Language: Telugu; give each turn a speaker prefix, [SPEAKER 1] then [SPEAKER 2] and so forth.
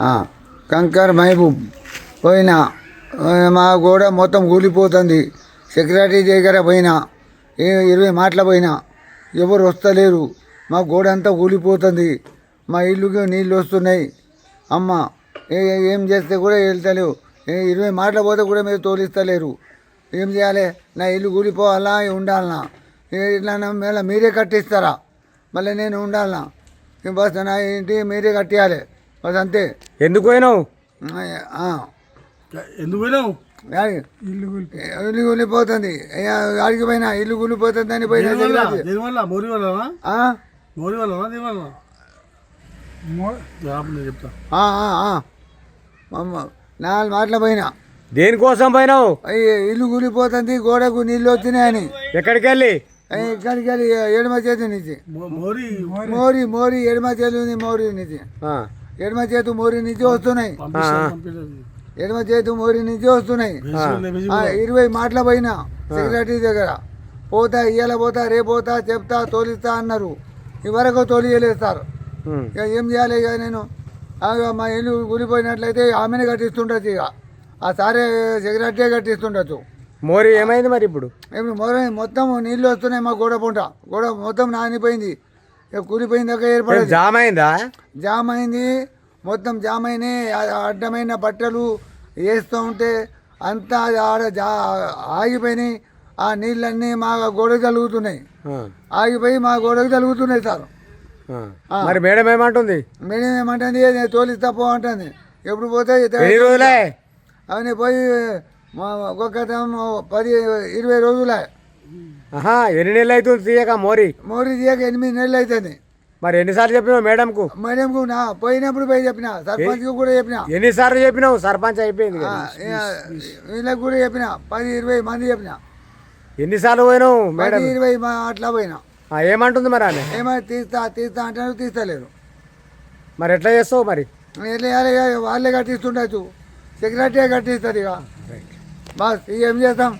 [SPEAKER 1] ఆ, కంకర్ మహబూబ్ పోయినా మా గోడ మొత్తం కూలిపోతుంది. సెక్రటరీ దగ్గర పోయినా ఏ ఇరవై మాటల పోయినా ఎవరు వస్తలేరు. మా గోడ అంతా కూలిపోతుంది. మా ఇల్లుకి నీళ్ళు వస్తున్నాయి. అమ్మ ఏ- ఏం చేస్తే కూడా వెళ్తలేవు. ఏ ఇరవై మాటలు పోతే కూడా మీరు తోలిస్తలేరు. ఏం చేయాలి? నా ఇల్లు కూలిపోవాలా? ఉండాలనా? ఇట్లా నా మీరే కట్టిస్తారా? మళ్ళీ నేను ఉండాలనా? ఏం బస్ నా ఇంటి మీరే కట్టేయాలి. బస్ అంతే.
[SPEAKER 2] ఎందుకు పోయినావు?
[SPEAKER 1] ఆ.
[SPEAKER 3] ఎందుకు పోయినావు?
[SPEAKER 1] ఇల్లు కూలిపోతుంది. అయ్యా, ఆడికి పోయినా ఇల్లు కూలిపోతుంది అని పోయినా
[SPEAKER 3] మోరీ? మోరీ.
[SPEAKER 1] అమ్మ, నాలుగు మాటలు పోయినా.
[SPEAKER 2] దేనికోసం పోయినావు?
[SPEAKER 1] అయ్యి ఇల్లు కూలిపోతుంది గోడకు నీళ్ళు వచ్చినాయని
[SPEAKER 2] ఎక్కడికి వెళ్ళి
[SPEAKER 1] ఇక్కడికి వెళ్ళి ఎడమ చేతి నుంచి.
[SPEAKER 3] మోరీ.
[SPEAKER 1] మోరి మోరి ఎడమ చేతి ఉంది మోరి నుంచి.
[SPEAKER 2] ఆ,
[SPEAKER 1] ఎడమ చేతు మోరి నుంచి వస్తున్నాయి. ఎడమ చేతు మోరి నుంచి వస్తున్నాయి. ఆ, ఇరవై మాటల పోయినా సెక్రటరీ దగ్గర. పోతా ఇయ్యాల పోతా రేపు పోతా చెప్తా తోలిస్తా అన్నారు. ఇవరకు తోలియలేస్తారు
[SPEAKER 2] ఉమ్.
[SPEAKER 1] ఇక ఏం చేయాలి ఇక నేను? మా ఇల్లు కూలిపోయినట్లయితే ఆమెనే కట్టిస్తుండొచ్చు ఇక. ఆ సారే సెక్రటరీ కట్టిస్తుండొచ్చు.
[SPEAKER 2] మోరీ ఏమైంది మరి ఇప్పుడు?
[SPEAKER 1] ఇప్పుడు మొర- మొత్తం నీళ్ళు వస్తున్నాయి మా గోడ పూట. గోడ మొత్తం నానిపోయింది. ఇక కూలిపోయిన దాకా ఏర్పడదు?
[SPEAKER 2] జామ్ అయిందా
[SPEAKER 1] జామ్ అయింది మొత్తం జామ్ అయినాయి ఆ- అడ్డమైన బట్టలు వేస్తూ ఉంటే అంతా ఆడ జా ఆగిపోయినాయి. ఆ నీళ్ళన్నీ మా గోడకు తలుగుతున్నాయి. ఆగిపోయి మా గోడకు తలుగుతున్నాయి సార్.
[SPEAKER 2] మరి మేడం ఏమంటుంది?
[SPEAKER 1] మేడం ఏమంటుంది? నేను తోలిస్తా పో అంటుంది. ఎప్పుడు పోతే
[SPEAKER 2] రోజులే?
[SPEAKER 1] అవన్నీ పోయి ఒక్కొక్క పది ఇరవై రోజులే.
[SPEAKER 2] ఆహా ఎన్ని నెలలు అవుతుంది తీయక మోరీ?
[SPEAKER 1] మోరీ తీయక ఎనిమిది నెలలు అవుతుంది.
[SPEAKER 2] మరి ఎన్నిసార్లు చెప్పినావు మేడంకు?
[SPEAKER 1] మేడంకు నా పోయినప్పుడు పోయి చెప్పిన సర్పంచ్కి కూడా చెప్పిన.
[SPEAKER 2] ఎన్నిసార్లు చెప్పినావు? సర్పంచ్ అయిపోయింది
[SPEAKER 1] వీళ్ళకి కూడా చెప్పిన పది ఇరవై మంది చెప్పిన.
[SPEAKER 2] ఎన్నిసార్లు పోయినావు మేడం?
[SPEAKER 1] ఇరవై అట్లా పోయినా.
[SPEAKER 2] ఏమంటుంది మరి ఆమె?
[SPEAKER 1] ఏమైనా తీస్తా తీస్తా అంటారు తీస్తలేరు.
[SPEAKER 2] మరి ఎట్లా చేస్తావు మరి?
[SPEAKER 1] ఎట్లా చేయాలి వాళ్ళే కట్టిస్తుండొచ్చు. సెక్రటరీ కట్టిస్తుంది ఇక. బస్ ఇక ఏం చేస్తాం?